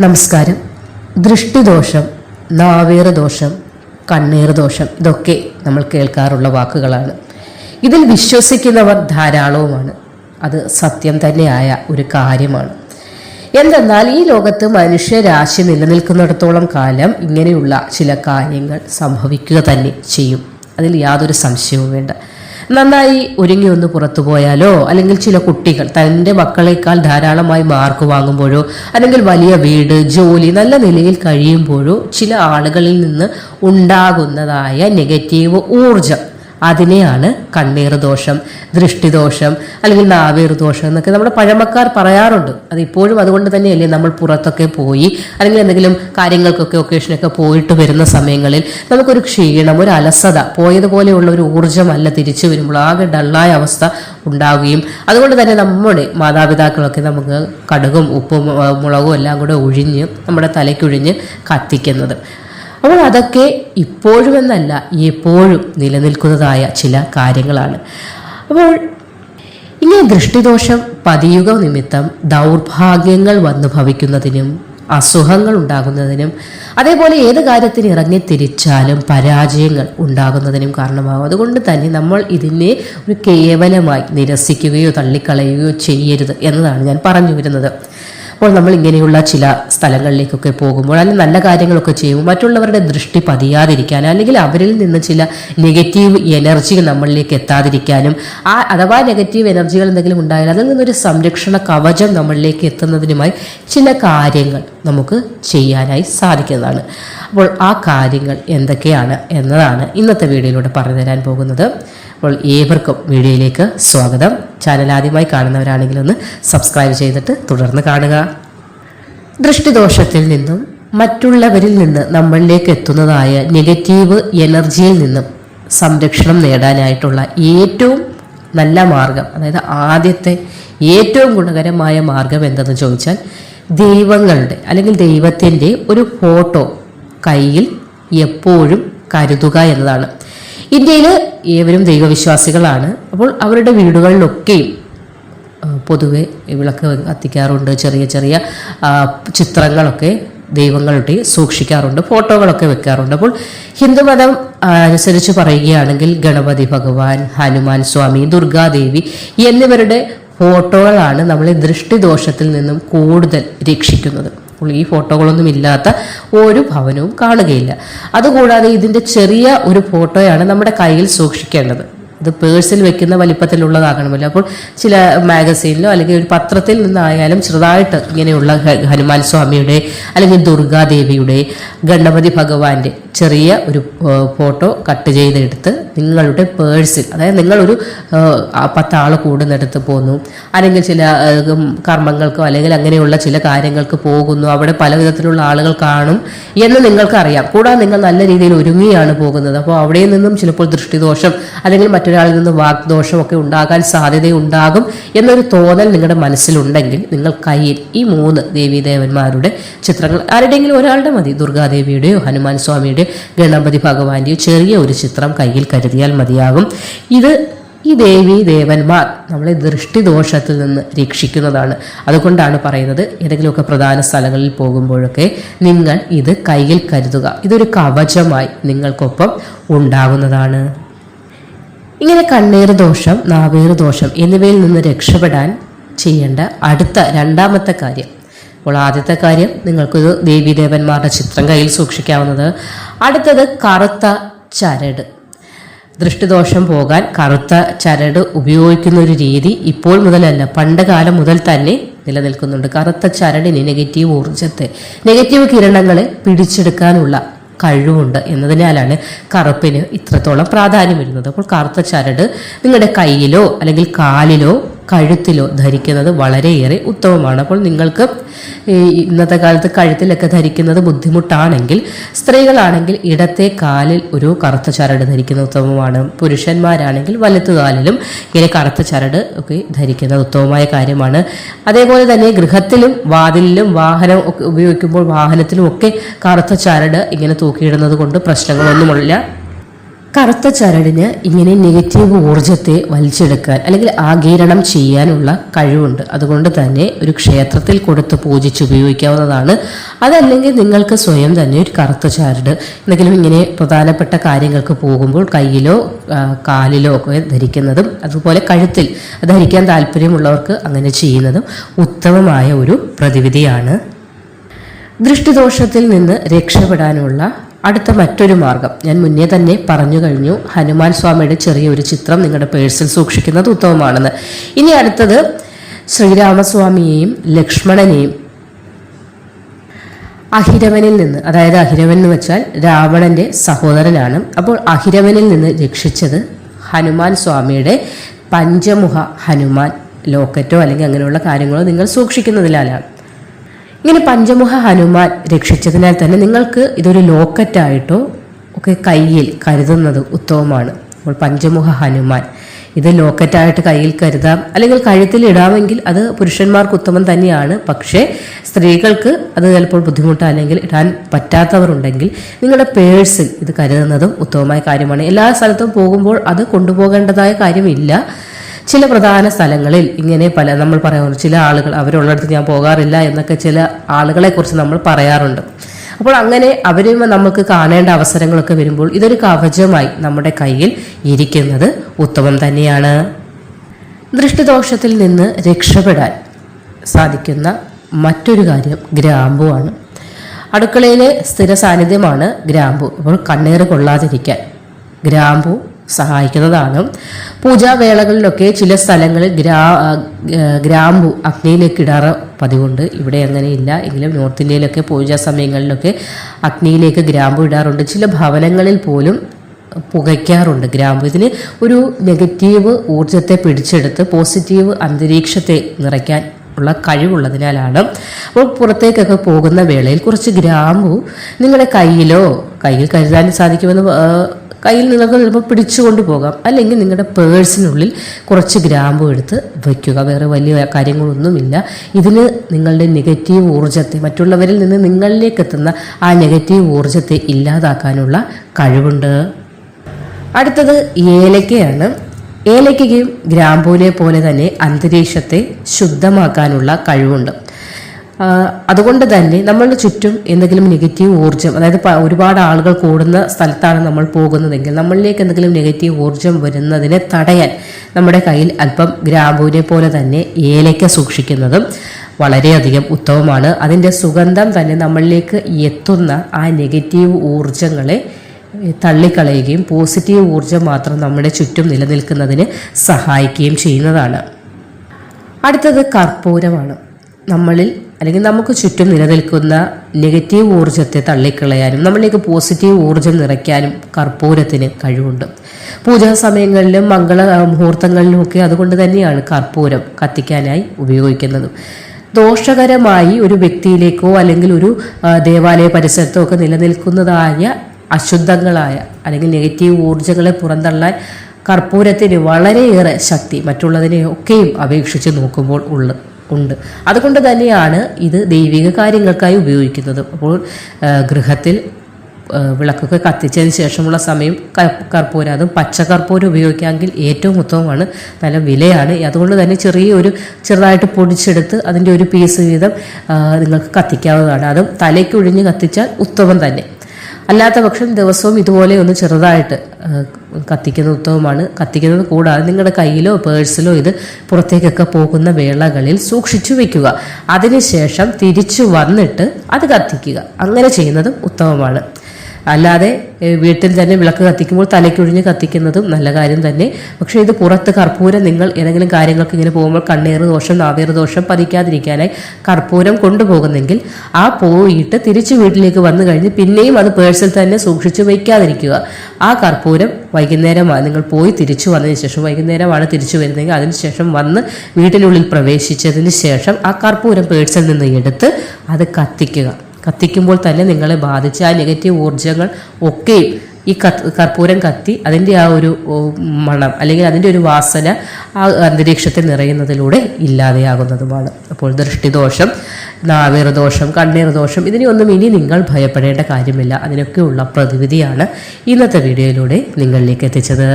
നമസ്കാരം. ദൃഷ്ടിദോഷം നാവേറ് ദോഷം കണ്ണീർ ദോഷം ഇതൊക്കെ നമ്മൾ കേൾക്കാറുള്ള വാക്കുകളാണ്. ഇതിൽ വിശ്വസിക്കുന്നവർ ധാരാളവുമാണ്. അത് സത്യം തന്നെയായ ഒരു കാര്യമാണ്. എന്തെന്നാൽ ഈ ലോകത്ത് മനുഷ്യരാശി നിലനിൽക്കുന്നിടത്തോളം കാലം ഇങ്ങനെയുള്ള ചില കാര്യങ്ങൾ സംഭവിക്കുക തന്നെ ചെയ്യും. അതിൽ യാതൊരു സംശയവും വേണ്ട. നന്നായി ഒരുങ്ങി ഒന്ന് പുറത്തു പോയാലോ? അല്ലെങ്കിൽ ചില കുട്ടികൾ തന്റെ മക്കളെക്കാൾ ധാരാളമായി മാർക്ക് വാങ്ങുമ്പോഴോ അല്ലെങ്കിൽ വലിയ വീട് ജോലി നല്ല നിലയിൽ കഴിയുമ്പോഴോ ചില ആളുകളിൽ നിന്ന് ഉണ്ടാകുന്നതായ നെഗറ്റീവ് ഊർജം അതിനെയാണ് കണ്ണീർ ദോഷം ദൃഷ്ടിദോഷം അല്ലെങ്കിൽ നാവേർ ദോഷം എന്നൊക്കെ നമ്മുടെ പഴമക്കാർ പറയാറുണ്ട്. അത് ഇപ്പോഴും അതുകൊണ്ട് തന്നെയല്ലേ നമ്മൾ പുറത്തൊക്കെ പോയി അല്ലെങ്കിൽ എന്തെങ്കിലും കാര്യങ്ങൾക്കൊക്കെ ഒക്കേഷനൊക്കെ പോയിട്ട് വരുന്ന സമയങ്ങളിൽ നമുക്കൊരു ക്ഷീണം ഒരു അലസത പോയതുപോലെയുള്ള ഒരു ഊർജമല്ല തിരിച്ചു വരുമ്പോൾ ആകെ ഡള്ളായ അവസ്ഥ ഉണ്ടാവുകയും അതുകൊണ്ട് തന്നെ നമ്മുടെ മാതാപിതാക്കളൊക്കെ നമുക്ക് കടുകും ഉപ്പും മുളകും എല്ലാം കൂടെ ഒഴിഞ്ഞ് നമ്മുടെ തലയ്ക്കൊഴിഞ്ഞ് കത്തിക്കുന്നത്. അപ്പോൾ അതൊക്കെ ഇപ്പോഴും എന്നല്ല എപ്പോഴും നിലനിൽക്കുന്നതായ ചില കാര്യങ്ങളാണ്. അപ്പോൾ ഇങ്ങനെ ദൃഷ്ടിദോഷം പതിയുക നിമിത്തം ദൗർഭാഗ്യങ്ങൾ വന്നു ഭവിക്കുന്നതിനും അസുഖങ്ങൾ ഉണ്ടാകുന്നതിനും അതേപോലെ ഏത് കാര്യത്തിന് ഇറങ്ങി തിരിച്ചാലും പരാജയങ്ങൾ ഉണ്ടാകുന്നതിനും കാരണമാകും. അതുകൊണ്ട് തന്നെ നമ്മൾ ഇതിനെ ഒരു കേവലമായി നിരസിക്കുകയോ തള്ളിക്കളയുകയോ ചെയ്യരുത് എന്നതാണ് ഞാൻ പറഞ്ഞു വരുന്നത്. അപ്പോൾ നമ്മൾ ഇങ്ങനെയുള്ള ചില സ്ഥലങ്ങളിലേക്കൊക്കെ പോകുമ്പോൾ അല്ലെങ്കിൽ നല്ല കാര്യങ്ങളൊക്കെ ചെയ്യുമ്പോൾ മറ്റുള്ളവരുടെ ദൃഷ്ടി പതിയാതിരിക്കാൻ അല്ലെങ്കിൽ അവരിൽ നിന്ന് ചില നെഗറ്റീവ് എനർജി നമ്മളിലേക്ക് എത്താതിരിക്കാനും ആ അഥവാ നെഗറ്റീവ് എനർജികൾ എന്തെങ്കിലും ഉണ്ടായാൽ അതിൽ നിന്നൊരു സംരക്ഷണ കവചം നമ്മളിലേക്ക് എത്തുന്നതിനുമായി ചില കാര്യങ്ങൾ നമുക്ക് ചെയ്യാനായി സാധിക്കുന്നതാണ്. അപ്പോൾ ആ കാര്യങ്ങൾ എന്തൊക്കെയാണ് എന്നതാണ് ഇന്നത്തെ വീഡിയോയിലൂടെ പറഞ്ഞു തരാൻ പോകുന്നത്. അപ്പോൾ ഏവർക്കും വീഡിയോയിലേക്ക് സ്വാഗതം. ചാനൽ ആദ്യമായി കാണുന്നവരാണെങ്കിൽ ഒന്ന് സബ്സ്ക്രൈബ് ചെയ്തിട്ട് തുടർന്ന് കാണുക. ദൃഷ്ടിദോഷത്തിൽ നിന്നും മറ്റുള്ളവരിൽ നിന്ന് നമ്മളിലേക്ക് എത്തുന്നതായ നെഗറ്റീവ് എനർജിയിൽ നിന്നും സംരക്ഷണം നേടാനായിട്ടുള്ള ഏറ്റവും നല്ല മാർഗം അതായത് ആദ്യത്തെ ഏറ്റവും ഗുണകരമായ മാർഗം എന്തെന്ന് ചോദിച്ചാൽ ദൈവങ്ങളുടെ അല്ലെങ്കിൽ ദൈവത്തിന്റെ ഒരു ഫോട്ടോ കയ്യിൽ എപ്പോഴും കരുതുക എന്നതാണ്. ഇന്ത്യയിൽ ഏവരും ദൈവവിശ്വാസികളാണ്. അപ്പോൾ അവരുടെ വീടുകളിലൊക്കെയും പൊതുവെ വിളക്ക് കത്തിക്കാറുണ്ട്. ചെറിയ ചെറിയ ചിത്രങ്ങളൊക്കെ ദൈവങ്ങളുടെ സൂക്ഷിക്കാറുണ്ട്. ഫോട്ടോകളൊക്കെ വെക്കാറുണ്ട്. അപ്പോൾ ഹിന്ദുമതം അനുസരിച്ച് പറയുകയാണെങ്കിൽ ഗണപതി ഭഗവാൻ ഹനുമാൻ സ്വാമി ദുർഗാദേവി എന്നിവരുടെ ഫോട്ടോകളാണ് നമ്മളെ ദൃഷ്ടിദോഷത്തിൽ നിന്നും കൂടുതൽ രക്ഷിക്കുന്നത്. ഈ ഫോട്ടോകളൊന്നും ഇല്ലാത്ത ഒരു ഭവനവും കാണുകയില്ല. അതുകൂടാതെ ഇതിന്റെ ചെറിയ ഒരു ഫോട്ടോയാണ് നമ്മുടെ കയ്യിൽ സൂക്ഷിക്കേണ്ടത്. ഇത് പേഴ്സിൽ വെക്കുന്ന വലിപ്പത്തിലുള്ളതാകണമല്ലോ. അപ്പോൾ ചില മാഗസീനിലോ അല്ലെങ്കിൽ ഒരു പത്രത്തിൽ നിന്നായാലും ചെറുതായിട്ട് ഇങ്ങനെയുള്ള ഹനുമാൻ സ്വാമിയുടെ അല്ലെങ്കിൽ ദുർഗാദേവിയുടെ ഗണപതി ഭഗവാന്റെ ചെറിയ ഒരു ഫോട്ടോ കട്ട് ചെയ്തെടുത്ത് നിങ്ങളുടെ പേഴ്സിൽ അതായത് നിങ്ങളൊരു പത്താൾ കൂടുന്നിടത്ത് പോന്നു. അല്ലെങ്കിൽ ചില കർമ്മങ്ങൾക്കോ അല്ലെങ്കിൽ അങ്ങനെയുള്ള ചില കാര്യങ്ങൾക്ക് പോകുന്നു. അവിടെ പല വിധത്തിലുള്ള ആളുകൾ കാണും എന്ന് നിങ്ങൾക്കറിയാം. കൂടാതെ നിങ്ങൾ നല്ല രീതിയിൽ ഒരുങ്ങിയാണ് പോകുന്നത്. അപ്പോൾ അവിടെ നിന്നും ചിലപ്പോൾ ദൃഷ്ടിദോഷം അല്ലെങ്കിൽ മറ്റൊരാളിൽ നിന്ന് വാഗ്ദോഷമൊക്കെ ഉണ്ടാകാൻ സാധ്യതയുണ്ടാകും എന്നൊരു തോന്നൽ നിങ്ങളുടെ മനസ്സിലുണ്ടെങ്കിൽ നിങ്ങൾ കയ്യിൽ ഈ മൂന്ന് ദേവീദേവന്മാരുടെ ചിത്രങ്ങൾ ആരുടെയെങ്കിലും ഒരാളുടെ മതി. ദുർഗാദേവിയുടെയോ ഹനുമാൻ സ്വാമിയുടെയോ ഗണപതി ഭഗവാന്റെയോ ചെറിയ ഒരു ചിത്രം കയ്യിൽ കരുതിയാൽ മതിയാകും. ഇത് ഈ ദേവി ദേവന്മാർ നമ്മളെ ദൃഷ്ടിദോഷത്തിൽ നിന്ന് രക്ഷിക്കുന്നതാണ്. അതുകൊണ്ടാണ് പറയുന്നത് ഏതെങ്കിലുമൊക്കെ പ്രധാന സ്ഥലങ്ങളിൽ പോകുമ്പോഴൊക്കെ നിങ്ങൾ ഇത് കയ്യിൽ കരുതുക. ഇതൊരു കവചമായി നിങ്ങൾക്കൊപ്പം ഉണ്ടാകുന്നതാണ്. ഇങ്ങനെ കണ്ണീർ ദോഷം നാവേർ ദോഷം എന്നിവയിൽ നിന്ന് രക്ഷപ്പെടാൻ ചെയ്യേണ്ട അടുത്ത രണ്ടാമത്തെ കാര്യം. അപ്പോൾ ആദ്യത്തെ കാര്യം നിങ്ങൾക്കൊരു ദേവീദേവന്മാരുടെ ചിത്രം കയ്യിൽ സൂക്ഷിക്കാവുന്നത്. അടുത്തത് കറുത്ത ചരട്. ദൃഷ്ടിദോഷം പോകാൻ കറുത്ത ചരട് ഉപയോഗിക്കുന്ന ഒരു രീതി ഇപ്പോൾ മുതലല്ല പണ്ട് കാലം മുതൽ തന്നെ നിലനിൽക്കുന്നുണ്ട്. കറുത്ത ചരടിന് നെഗറ്റീവ് ഊർജത്തെ നെഗറ്റീവ് കിരണങ്ങളെ പിടിച്ചെടുക്കാനുള്ള കഴിവുണ്ട് എന്നതിനാലാണ് കറുപ്പിന് ഇത്രത്തോളം പ്രാധാന്യം വരുന്നത്. അപ്പോൾ കറുത്ത ചരട് നിങ്ങളുടെ കയ്യിലോ അല്ലെങ്കിൽ കാലിലോ കഴുത്തിലോ ധരിക്കുന്നത് വളരെയേറെ ഉത്തമമാണ്. അപ്പോൾ നിങ്ങൾക്ക് ഇന്നത്തെ കാലത്ത് കഴുത്തിലൊക്കെ ധരിക്കുന്നത് ബുദ്ധിമുട്ടാണെങ്കിൽ സ്ത്രീകളാണെങ്കിൽ ഇടത്തെ കാലിൽ ഒരു കറുത്ത ചരട് ധരിക്കുന്നത് ഉത്തമമാണ്. പുരുഷന്മാരാണെങ്കിൽ വലത്തു കാലിലും ഇങ്ങനെ കറുത്ത ചരട് ഒക്കെ ധരിക്കുന്നത് ഉത്തമമായ കാര്യമാണ്. അതേപോലെ തന്നെ ഗൃഹത്തിലും വാതിലിലും വാഹനം ഉപയോഗിക്കുമ്പോൾ വാഹനത്തിലും ഒക്കെ കറുത്ത ചരട് ഇങ്ങനെ തൂക്കിയിടുന്നത് കൊണ്ട് പ്രശ്നങ്ങളൊന്നുമില്ല. കറുത്ത ചരടിന് ഇങ്ങനെ നെഗറ്റീവ് ഊർജത്തെ വലിച്ചെടുക്കാൻ അല്ലെങ്കിൽ ആഗീരണം ചെയ്യാനുള്ള കഴിവുണ്ട്. അതുകൊണ്ട് തന്നെ ഒരു ക്ഷേത്രത്തിൽ കൊടുത്ത് പൂജിച്ച് ഉപയോഗിക്കാവുന്നതാണ്. അതല്ലെങ്കിൽ നിങ്ങൾക്ക് സ്വയം തന്നെ ഒരു കറുത്ത ചരട് എന്തെങ്കിലും ഇങ്ങനെ പ്രധാനപ്പെട്ട കാര്യങ്ങൾക്ക് പോകുമ്പോൾ കയ്യിലോ കാലിലോ ഒക്കെ ധരിക്കുന്നതും അതുപോലെ കഴുത്തിൽ ധരിക്കാൻ താല്പര്യമുള്ളവർക്ക് അങ്ങനെ ചെയ്യുന്നതും ഉത്തമമായ ഒരു പ്രതിവിധിയാണ്. ദൃഷ്ടിദോഷത്തിൽ നിന്ന് രക്ഷപ്പെടാനുള്ള അടുത്ത മറ്റൊരു മാർഗം. ഞാൻ മുന്നേ തന്നെ പറഞ്ഞു കഴിഞ്ഞു ഹനുമാൻ സ്വാമിയുടെ ചെറിയൊരു ചിത്രം നിങ്ങളുടെ പേഴ്സിൽ സൂക്ഷിക്കുന്നത് ഉത്തമമാണെന്ന്. ഇനി അടുത്തത് ശ്രീരാമസ്വാമിയെയും ലക്ഷ്മണനെയും അഹിരവനിൽ നിന്ന് അതായത് അഹിരവൻ എന്ന് വെച്ചാൽ രാവണന്റെ സഹോദരനാണ്. അപ്പോൾ അഹിരവനിൽ നിന്ന് രക്ഷിച്ചത് ഹനുമാൻ സ്വാമിയുടെ പഞ്ചമുഖ ഹനുമാൻ ലോക്കറ്റോ അല്ലെങ്കിൽ അങ്ങനെയുള്ള കാര്യങ്ങളോ നിങ്ങൾ സൂക്ഷിക്കുന്നതിനാലാണ് ഇങ്ങനെ പഞ്ചമുഖ ഹനുമാൻ രക്ഷിച്ചതിനാൽ തന്നെ നിങ്ങൾക്ക് ഇതൊരു ലോക്കറ്റായിട്ടോ ഒക്കെ കയ്യിൽ കരുതുന്നത് ഉത്തമമാണ്. അപ്പോൾ പഞ്ചമുഖ ഹനുമാൻ ഇത് ലോക്കറ്റായിട്ട് കയ്യിൽ കരുതാം. അല്ലെങ്കിൽ കഴുത്തിൽ ഇടാമെങ്കിൽ അത് പുരുഷന്മാർക്ക് ഉത്തമം തന്നെയാണ്. പക്ഷേ സ്ത്രീകൾക്ക് അത് ചിലപ്പോൾ ബുദ്ധിമുട്ട് അല്ലെങ്കിൽ ഇടാൻ പറ്റാത്തവരുണ്ടെങ്കിൽ നിങ്ങളുടെ പേഴ്സിൽ ഇത് കരുതുന്നതും ഉത്തമമായ കാര്യമാണ്. എല്ലാ സ്ഥലത്തും പോകുമ്പോൾ അത് കൊണ്ടുപോകേണ്ടതായ കാര്യമില്ല. ചില പ്രധാന സ്ഥലങ്ങളിൽ ഇങ്ങനെ പല നമ്മൾ പറയാറുണ്ട് ചില ആളുകൾ അവരുള്ളിടത്ത് ഞാൻ പോകാറില്ല എന്നൊക്കെ ചില ആളുകളെ കുറിച്ച് നമ്മൾ പറയാറുണ്ട്. അപ്പോൾ അങ്ങനെ അവരും നമുക്ക് കാണേണ്ട അവസരങ്ങളൊക്കെ വരുമ്പോൾ ഇതൊരു കവചമായി നമ്മുടെ കയ്യിൽ ഇരിക്കുന്നത് ഉത്തമം തന്നെയാണ്. ദൃഷ്ടിദോഷത്തിൽ നിന്ന് രക്ഷപ്പെടാൻ സാധിക്കുന്ന മറ്റൊരു കാര്യം ഗ്രാമ്പുവാണ് അടുക്കളയിലെ സ്ഥിര സാന്നിധ്യമാണ് ഗ്രാമ്പു. അപ്പോൾ കണ്ണേറ് കൊള്ളാതിരിക്കാൻ. ഗ്രാമ്പു സഹായിക്കുന്നതാണ്. പൂജാവേളകളിലൊക്കെ ചില സ്ഥലങ്ങളിൽ ഗ്രാ ഗ്രാമ്പു അഗ്നിയിലേക്ക് ഇടാറ് പതിവുണ്ട്. ഇവിടെ അങ്ങനെയില്ല എങ്കിലും നോർത്ത് ഇന്ത്യയിലൊക്കെ പൂജാ സമയങ്ങളിലൊക്കെ അഗ്നിയിലേക്ക് ഗ്രാമ്പു ഇടാറുണ്ട്. ചില ഭവനങ്ങളിൽ പോലും പുകയ്ക്കാറുണ്ട് ഗ്രാമ്പു. ഇതിന് ഒരു നെഗറ്റീവ് ഊർജത്തെ പിടിച്ചെടുത്ത് പോസിറ്റീവ് അന്തരീക്ഷത്തെ നിറയ്ക്കാൻ ഉള്ള കഴിവുള്ളതിനാലാണ്. അപ്പോൾ പുറത്തേക്കൊക്കെ പോകുന്ന വേളയിൽ കുറച്ച് ഗ്രാമ്പു നിങ്ങളുടെ കയ്യിലോ കയ്യിൽ കരുതാൻ സാധിക്കുമെന്ന് കയ്യിൽ നിങ്ങൾക്ക് ചിലപ്പോൾ പിടിച്ചുകൊണ്ട് പോകാം. അല്ലെങ്കിൽ നിങ്ങളുടെ പേഴ്സിനുള്ളിൽ കുറച്ച് ഗ്രാമ്പു എടുത്ത് വയ്ക്കുക. വേറെ വലിയ കാര്യങ്ങളൊന്നുമില്ല. ഇതിന് നിങ്ങളുടെ നെഗറ്റീവ് ഊർജത്തെ മറ്റുള്ളവരിൽ നിന്ന് നിങ്ങളിലേക്ക് എത്തുന്ന ആ നെഗറ്റീവ് ഊർജത്തെ ഇല്ലാതാക്കാനുള്ള കഴിവുണ്ട്. അടുത്തത് ഏലക്കയാണ്. ഏലക്കയ്ക്കും ഗ്രാമ്പൂവിനെ പോലെ തന്നെ അന്തരീക്ഷത്തെ ശുദ്ധമാക്കാനുള്ള കഴിവുണ്ട്. അതുകൊണ്ട് തന്നെ നമ്മളുടെ ചുറ്റും എന്തെങ്കിലും നെഗറ്റീവ് ഊർജം അതായത് ഒരുപാട് ആളുകൾ കൂടുന്ന സ്ഥലത്താണ് നമ്മൾ പോകുന്നതെങ്കിൽ നമ്മളിലേക്ക് എന്തെങ്കിലും നെഗറ്റീവ് ഊർജം വരുന്നതിനെ തടയാൻ നമ്മുടെ കയ്യിൽ അല്പം ഗ്രാമ്പൂവിനെ പോലെ തന്നെ ഏലയ്ക്ക സൂക്ഷിക്കുന്നതും വളരെയധികം ഉത്തമമാണ്. അതിന്റെ സുഗന്ധം തന്നെ നമ്മളിലേക്ക് എത്തുന്ന ആ നെഗറ്റീവ് ഊർജങ്ങളെ തള്ളിക്കളയുകയും പോസിറ്റീവ് ഊർജം മാത്രം നമ്മുടെ ചുറ്റും നിലനിൽക്കുന്നതിന് സഹായിക്കുകയും ചെയ്യുന്നതാണ്. അടുത്തത് കർപ്പൂരമാണ്. നമ്മളിൽ അല്ലെങ്കിൽ നമുക്ക് ചുറ്റും നിലനിൽക്കുന്ന നെഗറ്റീവ് ഊർജത്തെ തള്ളിക്കളയാനും നമ്മളിലേക്ക് പോസിറ്റീവ് ഊർജം നിറയ്ക്കാനും കർപ്പൂരത്തിന് കഴിവുണ്ട്. പൂജാ സമയങ്ങളിലും മംഗള മുഹൂർത്തങ്ങളിലും ഒക്കെ അതുകൊണ്ട് തന്നെയാണ് കർപ്പൂരം കത്തിക്കാനായി ഉപയോഗിക്കുന്നത്. ദോഷകരമായി ഒരു വ്യക്തിയിലേക്കോ അല്ലെങ്കിൽ ഒരു ദേവാലയ പരിസരത്തോ ഒക്കെ നിലനിൽക്കുന്നതായ അശുദ്ധങ്ങളായ അല്ലെങ്കിൽ നെഗറ്റീവ് ഊർജങ്ങളെ പുറന്തള്ളാൻ കർപ്പൂരത്തിന് വളരെയേറെ ശക്തി മറ്റുള്ളതിനെ ഒക്കെയും അപേക്ഷിച്ച് നോക്കുമ്പോൾ ഉള്ള. ഉണ്ട്. അതുകൊണ്ട് തന്നെയാണ് ഇത് ദൈവിക കാര്യങ്ങൾക്കായി ഉപയോഗിക്കുന്നത്. അപ്പോൾ ഗൃഹത്തിൽ വിളക്കൊക്കെ കത്തിച്ചതിന് ശേഷമുള്ള സമയം കർപ്പൂരം അതും പച്ച കർപ്പൂരം ഉപയോഗിക്കാമെങ്കിൽ ഏറ്റവും ഉത്തമമാണ്. നല്ല വിലയാണ്. അതുകൊണ്ട് തന്നെ ചെറിയൊരു ചെറുതായിട്ട് പൊടിച്ചെടുത്ത് അതിന്റെ ഒരു പീസ് വീതം നിങ്ങൾക്ക് കത്തിക്കാവുന്നതാണ്. അതും തലയ്ക്ക് ഒഴിഞ്ഞ് കത്തിച്ചാൽ ഉത്തമം തന്നെ. അല്ലാത്ത പക്ഷം ദിവസവും ഇതുപോലെ ഒന്ന് ചെറുതായിട്ട് കത്തിക്കുന്ന ഉത്തമമാണ് കത്തിക്കുന്നത് കൂടാതെ നിങ്ങളുടെ കയ്യിലോ പേഴ്സിലോ ഇത് പുറത്തേക്കൊക്കെ പോകുന്ന വേളകളിൽ സൂക്ഷിച്ചു വെക്കുക. അതിനുശേഷം തിരിച്ചു വന്നിട്ട് അത് കത്തിക്കുക. അങ്ങനെ ചെയ്യുന്നതും ഉത്തമമാണ്. അല്ലാതെ വീട്ടിൽ തന്നെ വിളക്ക് കത്തിക്കുമ്പോൾ തലയ്ക്കൊഴിഞ്ഞ് കത്തിക്കുന്നതും നല്ല കാര്യം തന്നെ. പക്ഷേ ഇത് പുറത്ത് കർപ്പൂരം നിങ്ങൾ ഏതെങ്കിലും കാര്യങ്ങൾക്ക് ഇങ്ങനെ പോകുമ്പോൾ കണ്ണേറ് ദോഷം നാവേറ് ദോഷം പതിക്കാതിരിക്കാനായി കർപ്പൂരം കൊണ്ടുപോകുന്നെങ്കിൽ ആ പോയിട്ട് തിരിച്ച് വീട്ടിലേക്ക് വന്നു കഴിഞ്ഞ് പിന്നെയും അത് പേഴ്സിൽ തന്നെ സൂക്ഷിച്ചു വയ്ക്കാതിരിക്കുക. ആ കർപ്പൂരം വൈകുന്നേരമാണ്. നിങ്ങൾ പോയി തിരിച്ചു വന്നതിന് ശേഷം വൈകുന്നേരമാണ് തിരിച്ചു വരുന്നതെങ്കിൽ അതിനുശേഷം വന്ന് വീട്ടിനുള്ളിൽ പ്രവേശിച്ചതിന് ശേഷം ആ കർപ്പൂരം പേഴ്സിൽ നിന്ന് എടുത്ത് അത് കത്തിക്കുക. കത്തിക്കുമ്പോൾ തന്നെ നിങ്ങളെ ബാധിച്ച ആ നെഗറ്റീവ് ഊർജങ്ങൾ ഒക്കെയും ഈ കർപ്പൂരം കത്തി അതിന്റെ ആ ഒരു മണം അല്ലെങ്കിൽ അതിന്റെ ഒരു വാസന ആ അന്തരീക്ഷത്തിൽ നിറയുന്നതിലൂടെ ഇല്ലാതെയാകുന്നതുമാണ്. അപ്പോൾ ദൃഷ്ടിദോഷം നാവേർ ദോഷം കണ്ണീർ ദോഷം ഇതിനെയൊന്നും ഇനി നിങ്ങൾ ഭയപ്പെടേണ്ട കാര്യമില്ല. അതിനൊക്കെയുള്ള പ്രതിവിധിയാണ് ഇന്നത്തെ വീഡിയോയിലൂടെ നിങ്ങളിലേക്ക് എത്തിച്ചത്.